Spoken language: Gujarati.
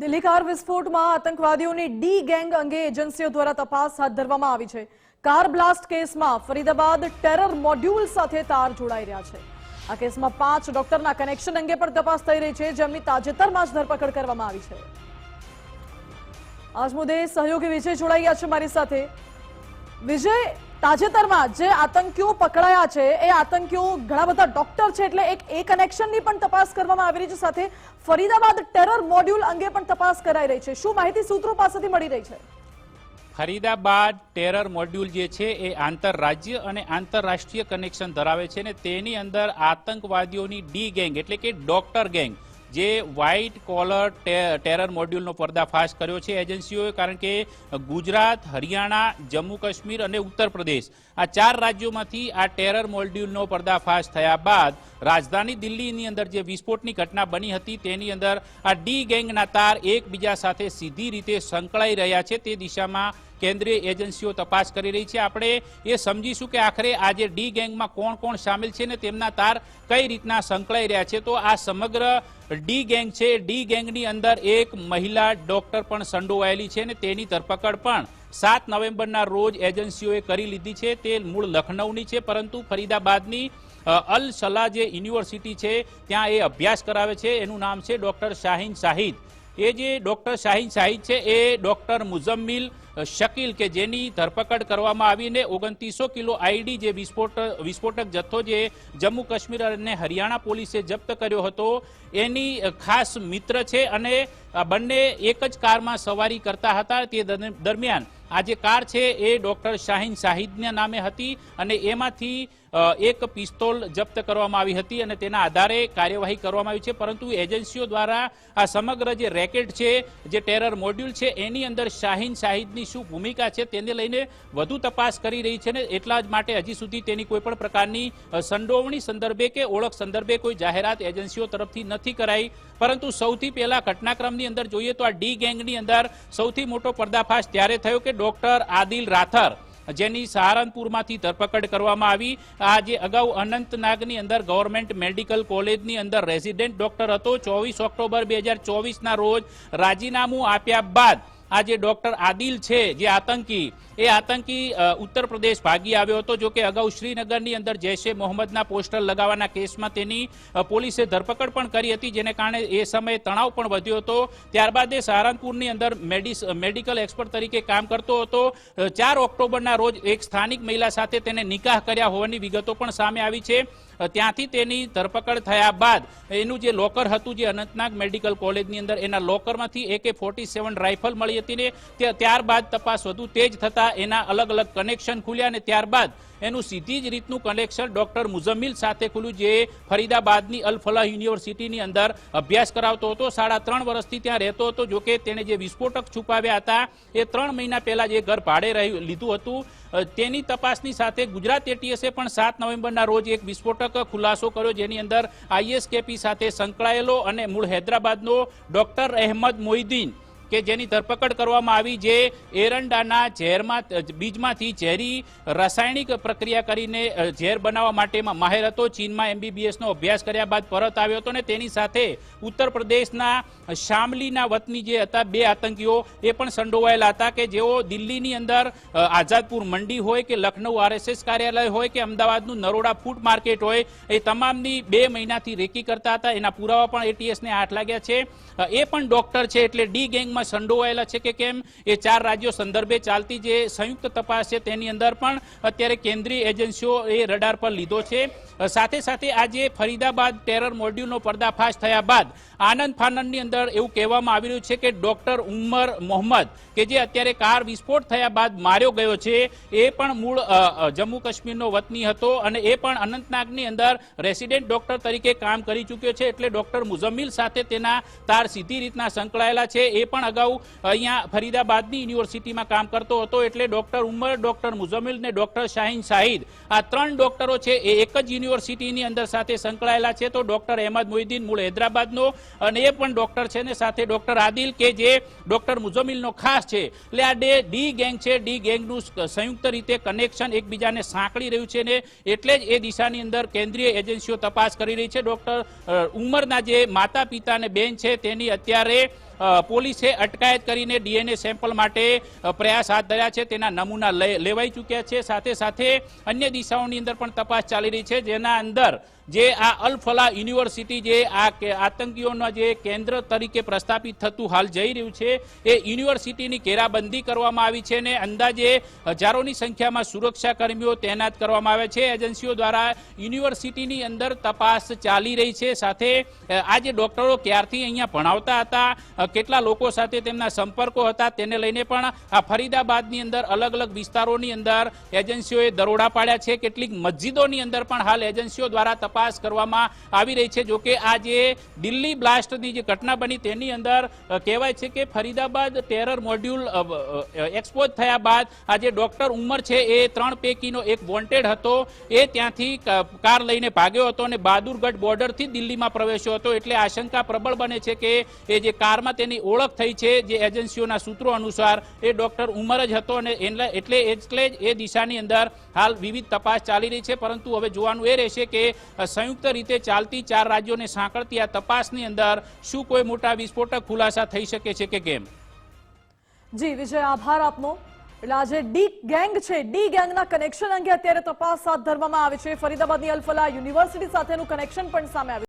દિલ્હી કાર વિસ્ફોટમાં આતંકવાદીઓની ડી ગેંગ અંગે એજન્સીઓ દ્વારા તપાસ હાથ ધરવામાં આવી છે. કાર બ્લાસ્ટ કેસમાં ફરીદાબાદ ટેરર મોડ્યુલ સાથે તાર જોડાઈ રહ્યા છે. આ કેસમાં પાંચ ડોક્ટરના કનેક્શન અંગે પણ તપાસ થઈ રહી છે, જેમની તાજેતરમાં જ ધરપકડ કરવામાં આવી છે. આજ મુદ્દે સહયોગી વિજય જોડાઈ ગયા છે મારી સાથે. વિજય તાજેતરમાં જે આતંકીઓ પકડાયા છે, એ આતંકીઓ ઘણા બધા ડોક્ટર છે, એટલે એક એ કનેક્શનની પણ તપાસ કરવામાં આવી રહી છે, સાથે ફરીદાબાદ ટેરર મોડ્યુલ અંગે પણ તપાસ કરાઈ રહી છે. શું માહિતી સૂત્રો પાસેથી મળી રહી છે? ફરીદાબાદ ટેરર મોડ્યુલ જે છે, એ આંતરરાજ્ય અને આંતરરાષ્ટ્રીય કનેક્શન ધરાવે છે ને તેની અંદર આતંકવાદીઓની ડી ગેંગ એટલે કે ડોક્ટર ગેંગ જે વ્હાઇટ કોલર ટેરર મોડ્યુલનો પર્દાફાશ કર્યો છે એજન્સીઓએ, કારણ કે ગુજરાત, હરિયાણા, જમ્મુ કાશ્મીર અને ઉત્તર પ્રદેશ આ ચાર રાજ્યોમાંથી આ ટેરર મોડ્યુલનો પર્દાફાશ થયા બાદ રાજધાની દિલ્હીની અંદર જે વિસ્ફોટની ઘટના બની હતી તેની અંદર આ ડી ગેંગના તાર એકબીજા સાથે સીધી રીતે સંકળાઈ રહ્યા છે તે દિશામાં કેન્દ્રીય એજન્સીઓ તપાસ કરી રહી છે. આપણે એ સમજીશું કે આખરે આજે ડી ગેંગમાં કોણ કોણ સામેલ છે ને તેમના તાર કઈ રીતના સંકળાઈ રહ્યા છે. તો આ સમગ્ર ડી ગેંગ છે. ડી ગેંગની અંદર એક મહિલા ડોક્ટર પણ સંડોવાયેલી છે ને તેની ધરપકડ પણ સાત નવેમ્બરના રોજ એજન્સીઓએ કરી લીધી છે. તે મૂળ લખનૌની છે, પરંતુ ફરીદાબાદની અલ સલાહ જે યુનિવર્સિટી છે, ત્યાં એ અભ્યાસ કરાવે છે. એનું નામ છે ડોક્ટર શાહીન શાહિદ. એ જે ડોક્ટર શાહીન શાહિદ છે, એ ડોક્ટર મુઝમ્મિલ શકીલ કે જેની ધરપકડ કરવામાં આવીને ઓગણત્રીસો કિલો આઈડી જે વિસ્ફોટ, વિસ્ફોટક જથ્થો જે જમ્મુ કાશ્મીર અને હરિયાણા પોલીસે જપ્ત કર્યો હતો, એની ખાસ મિત્ર છે અને બંને એક જ કારમાં સવારી કરતા હતા તે દરમિયાન આ જે કાર છે એ ડોક્ટર શાહીન શાહિદના નામે હતી અને એમાંથી એક પિસ્તોલ જપ્ત કરવામાં આવી હતી અને તેના આધારે કાર્યવાહી કરવામાં આવી છે. પરંતુ એજન્સીઓ દ્વારા આ સમગ્ર જે રેકેટ છે, જે ટેરર મોડ્યુલ છે, એની અંદર શાહીન શાહિદની શું ભૂમિકા છે તેને લઈને વધુ તપાસ કરી રહી છે ને એટલા જ માટે હજી સુધી તેની કોઈ પણ પ્રકારની સંડોવણી સંદર્ભે કે ઓળખ સંદર્ભે કોઈ જાહેરાત એજન્સીઓ તરફથી નથી કરાઈ. પરંતુ સૌથી પહેલા ઘટનાક્રમની અંદર જોઈએ તો આ ડી ગેંગની અંદર સૌથી મોટો પર્દાફાશ ત્યારે થયો કે ડોક્ટર આદિલ રાથર, જેની સહારનપુરમાંથી ધરપકડ કરવામાં આવી. આ જે અગાઉ અનંતનાગની અંદર ગવર્મેન્ટ મેડિકલ કોલેજની અંદર રેઝિડેન્ટ ડોક્ટર હતો. ચોવીસ ઓક્ટોબર બે ચોવીસના રોજ રાજીનામું આપ્યા બાદ આ જે ડોક્ટર આદિલ છે, જે આતંકી, એ આતંકી ઉત્તર પ્રદેશ ભાગી આવ્યો હતો. જો કે અગાઉ શ્રીનગરની અંદર જૈશે મોહમ્મદના પોસ્ટર લગાવવાના કેસમાં તેની પોલીસે ધરપકડ પણ કરી હતી, જેને કારણે એ સમયે તણાવ પણ વધ્યો હતો. ત્યારબાદ એ સહારનપુરની અંદર મેડિકલ એક્સપર્ટ તરીકે કામ કરતો હતો. ચાર ઓક્ટોબરના રોજ એક સ્થાનિક મહિલા સાથે તેને નિકાહ કર્યા હોવાની વિગતો પણ સામે આવી છે. ત્યાંથી તેની ધરપકડ થયા બાદ એનું જે લોકર હતું, જે અનંતનાગ મેડિકલ કોલેજની અંદર, એના લોકરમાંથી એકે ફોર્ટી સેવન રાઇફલ મળી હતી ને ત્યારબાદ તપાસ વધુ તેજ થતા એના અલગ અલગ કનેક્શન ખુલ્યા અને ત્યારબાદ એનું સીધી જ રીતનું કનેક્શન ડોક્ટર મુઝમ્મિલ સાથે ખુલ્યું જે ફરીદાબાદની અલફલાહ યુનિવર્સિટીની અંદર અભ્યાસ કરાવતો હતો. સાડા ત્રણ વર્ષથી ત્યાં રહેતો હતો. જોકે તેણે જે વિસ્ફોટક છુપાવ્યા હતા, એ ત્રણ મહિના પહેલા જે ઘર ભાડે રહ્યું લીધું હતું. તેની તપાસની સાથે ગુજરાત એટીએસે પણ સાત નવેમ્બરના રોજ એક વિસ્ફોટક ખુલાસો કર્યો, જેની અંદર આઈએસકેપી સાથે સંકળાયેલો અને મૂળ હૈદરાબાદનો ડોક્ટર અહેમદ મોઇદ્દીન કે જેની ધરપકડ કરવામાં આવી જે એરંડાના ઝેરમાં, બીજમાંથી ઝેરી રાસાયણિક પ્રક્રિયા કરીને ઝેર બનાવવા માટેમાં માહેર હતો ચીનમાં એમબીબીએસનો અભ્યાસ કર્યા બાદ પરત આવ્યો હતો ને તેની સાથે ઉત્તર પ્રદેશના શામલીના વતની જે હતા, બે આતંકીઓ, એ પણ સંડોવાયેલા હતા કે જેઓ દિલ્હીની અંદર આઝાદપુર મંડી હોય કે લખનૌ આરએસએસ કાર્યાલય હોય કે અમદાવાદનું નરોડા ફૂડ માર્કેટ હોય, એ તમામની બે મહિનાથી રેકી કરતા હતા. એના પુરાવા પણ એટીએસને હાથ લાગ્યા છે. એ પણ ડોક્ટર છે એટલે ડી ગેંગમાં સંડોવાયેલા છે કે કેમ? એ ચાર રાજ્યો સંદર્ભે ચાલતી જે સંયુક્ત તપાસ છે તેની અંદર પણ અત્યારે કેન્દ્રીય એજન્સીઓ એ રડાર પર લીધો છે. સાથે સાથે આજે ફરીદાબાદ ટેરર મોડ્યુલનો પર્દાફાશ થયા બાદ આનંદ ફાનંદની અંદર એવું કહેવામાં આવી રહ્યું છે કે ડોક્ટર ઉમર મોહમ્મદ, કે જે અત્યારે કાર વિસ્ફોટ થયા બાદ માર્યો ગયો છે, એ પણ મૂળ જમ્મુ કાશ્મીરનો વતની હતો અને એ પણ અનંતનાગની અંદર રેસિડેન્ટ ડોક્ટર તરીકે કામ કરી ચૂક્યો છે. એટલે ડોક્ટર મુઝમ્મિલ સાથે તેના તાર સીધી રીતના સંકળાયેલા છે. એ પણ અગાઉ અહીંયા ફરીદાબાદની યુનિવર્સિટીમાં કામ કરતો હતો એટલે ડોક્ટર ઉમર, ડોક્ટર મુઝમ્મિલ ને ડોક્ટર શાહીન શાહિદ આ ત્રણ ડોક્ટરો છે એ એક જ યુનિવર્સિટીની અંદર સાથે સંકળાયેલા છે. તો ડોક્ટર અહેમદ મોહિદ્દીન મૂળ હૈદરાબાદનો અને એ પણ ડોક્ટર છે ને સાથે ડોક્ટર આદિલ કે જે ડોક્ટર મુઝમ્મિલનો ખાસ છે. એટલે આ ડે ડી ગેંગ છે. ડી ગેંગનું સંયુક્ત રીતે કનેક્શન એકબીજાને સાંકળી રહ્યું છે ને એટલે જ એ દિશાની અંદર કેન્દ્રીય એજન્સીઓ તપાસ કરી રહી છે. ડોક્ટર ઉમરના જે માતા પિતા અને બેન છે તેની અત્યારે પોલીસે અટકાયત કરીને ડીએનએ સેમ્પલ માટે પ્રયાસ હાથ ધર્યા છે. તેના નમૂના લેવાઈ ચૂક્યા છે. સાથે સાથે અન્ય દિશાઓની અંદર પણ તપાસ ચાલી રહી છે, જેના અંદર જે આ અલફલા યુનિવર્સિટી જે આ આતંકીઓના જે કેન્દ્ર તરીકે પ્રસ્થાપિત થતું હાલ જઈ રહ્યું છે, એ યુનિવર્સિટીની ઘેરાબંધી કરવામાં આવી છે અને અંદાજે હજારોની સંખ્યામાં સુરક્ષાકર્મીઓ તૈનાત કરવામાં આવે છે. એજન્સીઓ દ્વારા યુનિવર્સિટીની અંદર તપાસ ચાલી રહી છે. સાથે આ જે ડોક્ટરો ક્યારથી અહીંયા ભણાવતા હતા કેટલા લોકો સાથે તેમના સંપર્કો હતા, તેને લઈને પણ આ ફરીદાબાદની અંદર અલગ અલગ વિસ્તારોની અંદર એજન્સીઓએ દરોડા પાડ્યા છે. કેટલીક મસ્જિદોની અંદર પણ હાલ એજન્સીઓ દ્વારા તપાસ કરવામાં આવી રહી છે. જોકે આ જે દિલ્હી બ્લાસ્ટની જે ઘટના બની તેની અંદર કહેવાય છે કે ફરીદાબાદ ટેરર મોડ્યુલ એક્સપોઝ થયા બાદ આ જે ડોક્ટર ઉમર છે એ ત્રણ પૈકીનો એક વોન્ટેડ હતો. એ ત્યાંથી કાર લઈને ભાગ્યો હતો અને બહાદુરગઢ બોર્ડરથી દિલ્હીમાં પ્રવેશ્યો હતો. એટલે આશંકા પ્રબળ બને છે કે એ જે કારમાં તેની ઓળખ થઈ છે જે એજન્સીઓના સૂત્રો અનુસાર, એ ડોક્ટર ઉમર જ હતો અને એટલે એટલે જ એ દિશાની અંદર હાલ વિવિધ તપાસ ચાલી રહી છે. પરંતુ હવે જોવાનું એ રહેશે કે સંયુક્ત રીતે ચાલતી ચાર રાજ્યોને સાંકળતી આ તપાસની અંદર શું કોઈ મોટા વિસ્ફોટક ખુલાસા થઈ શકે છે કે કેમ? જી, વિજય, આભાર આપનો. એટલે આજે ડી ગેંગ છે. ડી ગેંગના કનેક્શન અંગે અત્યારે તપાસ હાથ ધરવામાં આવે છે. ફરીદાબાદની અલફલા યુનિવર્સિટી સાથેનું કનેક્શન પણ સામે આવ્યું